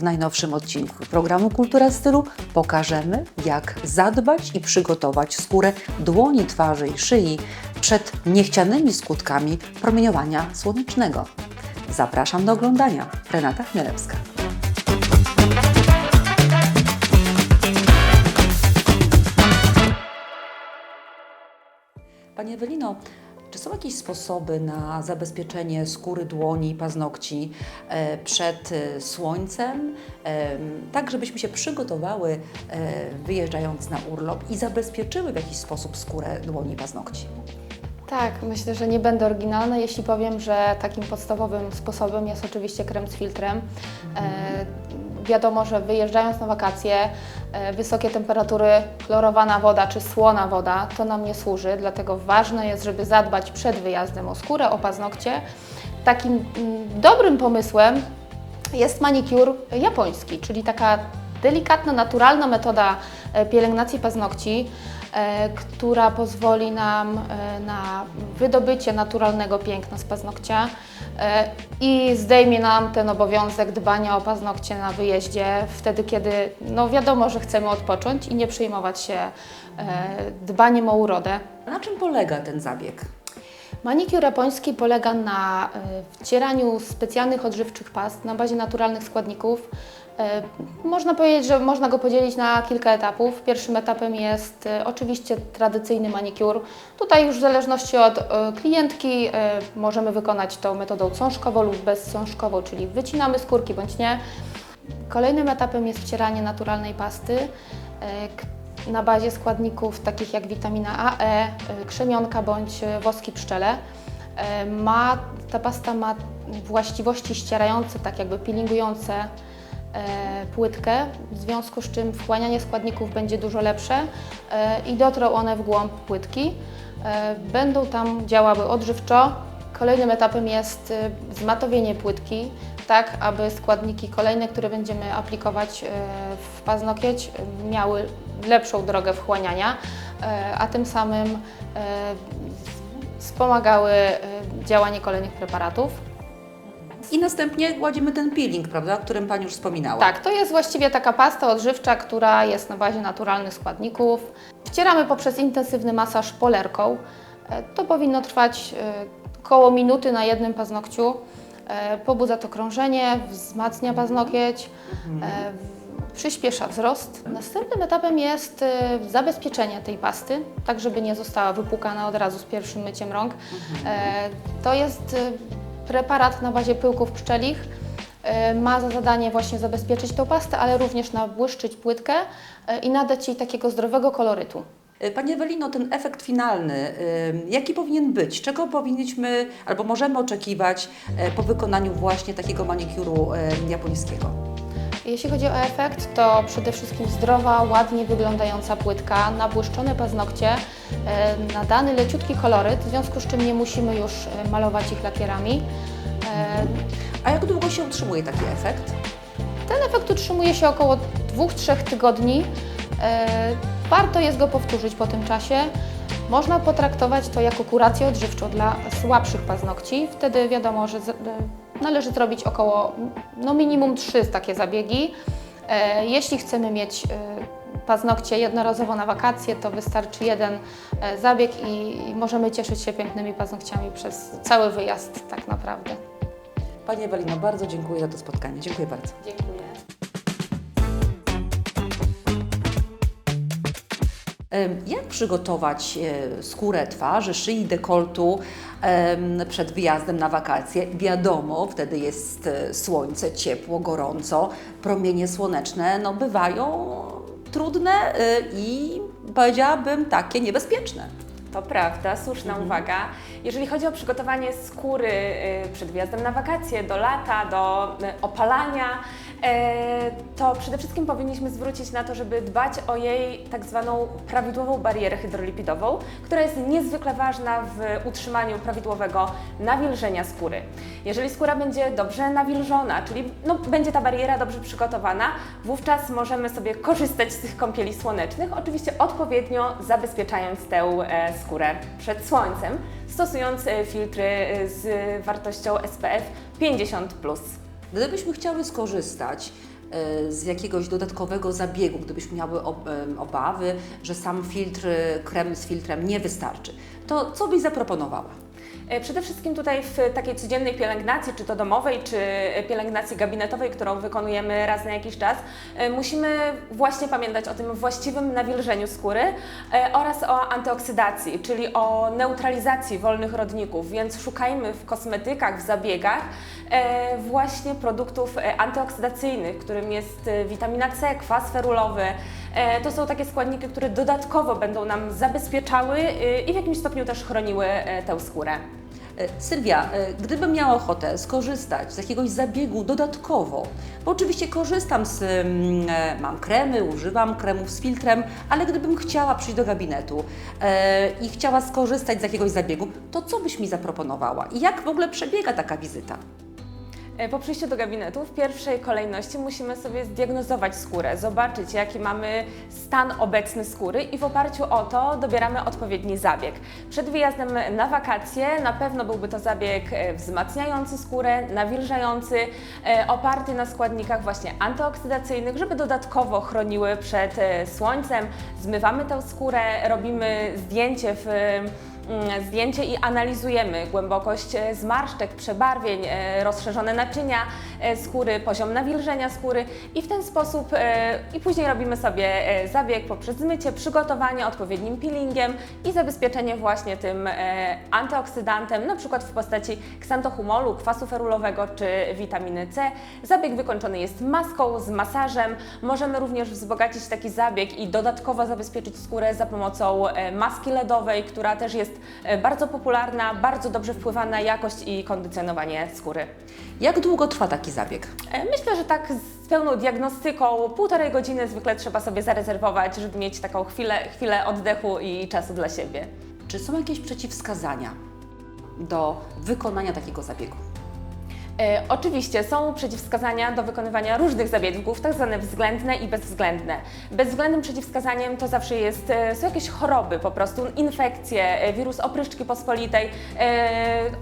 W najnowszym odcinku programu Kultura Stylu pokażemy, jak zadbać i przygotować skórę dłoni, twarzy i szyi przed niechcianymi skutkami promieniowania słonecznego. Zapraszam do oglądania. Renata Chmielewska. Pani Ewelino, są jakieś sposoby na zabezpieczenie skóry dłoni i paznokci e, przed e, słońcem, e, tak żebyśmy się przygotowały wyjeżdżając na urlop i zabezpieczyły w jakiś sposób skórę dłoni i paznokci? Tak, myślę, że nie będę oryginalna, jeśli powiem, że takim podstawowym sposobem jest oczywiście krem z filtrem. E, wiadomo, że wyjeżdżając na wakacje, wysokie temperatury, chlorowana woda czy słona woda, to nam nie służy, dlatego ważne jest, żeby zadbać przed wyjazdem o skórę, o paznokcie. Takim mm, dobrym pomysłem jest manikur japoński, czyli taka delikatna, naturalna metoda e, pielęgnacji paznokci, e, która pozwoli nam e, na wydobycie naturalnego piękna z paznokcia e, i zdejmie nam ten obowiązek dbania o paznokcie na wyjeździe, wtedy kiedy no wiadomo, że chcemy odpocząć i nie przejmować się e, dbaniem o urodę. Na czym polega ten zabieg? Manikur japoński polega na e, wcieraniu specjalnych odżywczych past na bazie naturalnych składników. E, Można powiedzieć, że można go podzielić na kilka etapów. Pierwszym etapem jest e, oczywiście tradycyjny manikur. Tutaj już w zależności od klientki możemy wykonać to metodą cążkową lub bezcążkową, czyli wycinamy skórki bądź nie. Kolejnym etapem jest wcieranie naturalnej pasty na bazie składników takich jak witamina A, E, e, krzemionka bądź e, woski pszczele. E, Ma, ta pasta ma właściwości ścierające, tak jakby peelingujące e, płytkę, w związku z czym wchłanianie składników będzie dużo lepsze e, i dotrą one w głąb płytki. E, Będą tam działały odżywczo. Kolejnym etapem jest zmatowienie płytki, tak aby składniki kolejne, które będziemy aplikować e, w paznokieć, miały lepszą drogę wchłaniania, e, a tym samym e, wspomagały działanie kolejnych preparatów. I następnie kładziemy ten peeling, prawda, o którym Pani już wspominała. Tak, to jest właściwie taka pasta odżywcza, która jest na bazie naturalnych składników. Wcieramy poprzez intensywny masaż polerką. To powinno trwać około minuty na jednym paznokciu. E, Pobudza to krążenie, wzmacnia paznokieć, e, w- przyspiesza wzrost. Następnym etapem jest e, zabezpieczenie tej pasty, tak żeby nie została wypłukana od razu z pierwszym myciem rąk. E, To jest e, preparat na bazie pyłków pszczelich. E, Ma za zadanie właśnie zabezpieczyć tą pastę, ale również nabłyszczyć płytkę e, i nadać jej takiego zdrowego kolorytu. Y, Pani Ewelino, ten efekt finalny, y, jaki powinien być? Czego powinniśmy albo możemy oczekiwać y, po wykonaniu właśnie takiego manikuru japońskiego? Jeśli chodzi o efekt, to przede wszystkim zdrowa, ładnie wyglądająca płytka, nabłyszczone paznokcie, nadany leciutki koloryt, w związku z czym nie musimy już malować ich lakierami. A jak długo się utrzymuje taki efekt? Ten efekt utrzymuje się około 2-3 tygodni. Warto jest go powtórzyć po tym czasie. Można potraktować to jako kurację odżywczą dla słabszych paznokci. Wtedy wiadomo, że e, należy zrobić około no minimum 3 takie zabiegi. E, Jeśli chcemy mieć e, paznokcie jednorazowo na wakacje, to wystarczy jeden zabieg i i możemy cieszyć się pięknymi paznokciami przez cały wyjazd tak naprawdę. Pani Ewelino, bardzo dziękuję za to spotkanie. Dziękuję bardzo. Dziękuję. Jak przygotować e, skórę twarzy, szyi, dekoltu przed wyjazdem na wakacje? Wiadomo, wtedy jest e, słońce, ciepło, gorąco, promienie słoneczne no, bywają trudne e, i powiedziałabym takie niebezpieczne. To prawda, słuszna uwaga. Jeżeli chodzi o przygotowanie skóry y, przed wyjazdem na wakacje, do lata, do y, opalania, e, to przede wszystkim powinniśmy zwrócić na to, żeby dbać o jej tak zwaną prawidłową barierę hydrolipidową, która jest niezwykle ważna w utrzymaniu prawidłowego nawilżenia skóry. Jeżeli skóra będzie dobrze nawilżona, czyli no, będzie ta bariera dobrze przygotowana, wówczas możemy sobie korzystać z tych kąpieli słonecznych, oczywiście odpowiednio zabezpieczając tę e, skórę przed słońcem, stosując e, filtry e, z wartością SPF 50+. Gdybyśmy chciały skorzystać e, z jakiegoś dodatkowego zabiegu, gdybyśmy miały obawy, że sam filtr, krem z filtrem nie wystarczy, to co byś zaproponowała? E, Przede wszystkim tutaj w takiej codziennej pielęgnacji, czy to domowej, czy pielęgnacji gabinetowej, którą wykonujemy raz na jakiś czas, e, musimy właśnie pamiętać o tym właściwym nawilżeniu skóry e, oraz o antyoksydacji, czyli o neutralizacji wolnych rodników, więc szukajmy w kosmetykach, w zabiegach e, właśnie produktów e, antyoksydacyjnych, którym jest e, witamina C, kwas ferulowy. E, To są takie składniki, które dodatkowo będą nam zabezpieczały e, i w jakimś stopniu też chroniły e, tę skórę. E, Sylwia, e, gdybym miała ochotę skorzystać z jakiegoś zabiegu dodatkowo, bo oczywiście korzystam z, mm, e, mam kremy, używam kremów z filtrem, ale gdybym chciała przyjść do gabinetu i chciała skorzystać z jakiegoś zabiegu, to co byś mi zaproponowała? I jak w ogóle przebiega taka wizyta? E, Po przyjściu do gabinetu w pierwszej kolejności musimy sobie zdiagnozować skórę, zobaczyć jaki mamy stan obecny skóry i w oparciu o to dobieramy odpowiedni zabieg. Przed wyjazdem na wakacje na pewno byłby to zabieg e, wzmacniający skórę, nawilżający, e, oparty na składnikach właśnie antyoksydacyjnych, żeby dodatkowo chroniły przed słońcem. Zmywamy tę skórę, robimy zdjęcie w zdjęcie i analizujemy głębokość e, zmarszczek, przebarwień, e, rozszerzone naczynia skóry, poziom nawilżenia skóry i w ten sposób e, i później robimy sobie e, zabieg poprzez zmycie, przygotowanie odpowiednim peelingiem i zabezpieczenie właśnie tym e, antyoksydantem, na przykład w postaci ksantohumolu, kwasu ferulowego czy witaminy C. Zabieg wykończony jest maską z masażem. Możemy również wzbogacić taki zabieg i dodatkowo zabezpieczyć skórę za pomocą e, maski LEDowej, która też jest e, bardzo popularna, bardzo dobrze wpływa na jakość i kondycjonowanie skóry. Jak długo trwa taki zabieg? E, Myślę, że tak z pełną diagnostyką, półtorej godziny zwykle trzeba sobie zarezerwować, żeby mieć taką chwilę, chwilę oddechu i czasu dla siebie. Czy są jakieś przeciwwskazania do wykonania takiego zabiegu? E, oczywiście są przeciwwskazania do wykonywania różnych zabiegów, tak zwane względne i bezwzględne. Bezwzględnym przeciwwskazaniem to zawsze jest, e, są jakieś choroby, po prostu infekcje, e, wirus opryszczki pospolitej. E,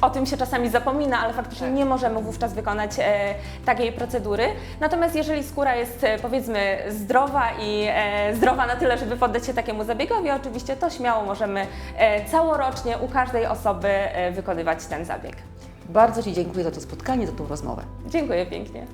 o tym się czasami zapomina, ale faktycznie Tak. nie możemy wówczas wykonać e, takiej procedury. Natomiast jeżeli skóra jest e, powiedzmy zdrowa i e, zdrowa na tyle, żeby poddać się takiemu zabiegowi, oczywiście to śmiało możemy e, całorocznie u każdej osoby e, wykonywać ten zabieg. Bardzo Ci dziękuję za to spotkanie, za tą rozmowę. Dziękuję pięknie.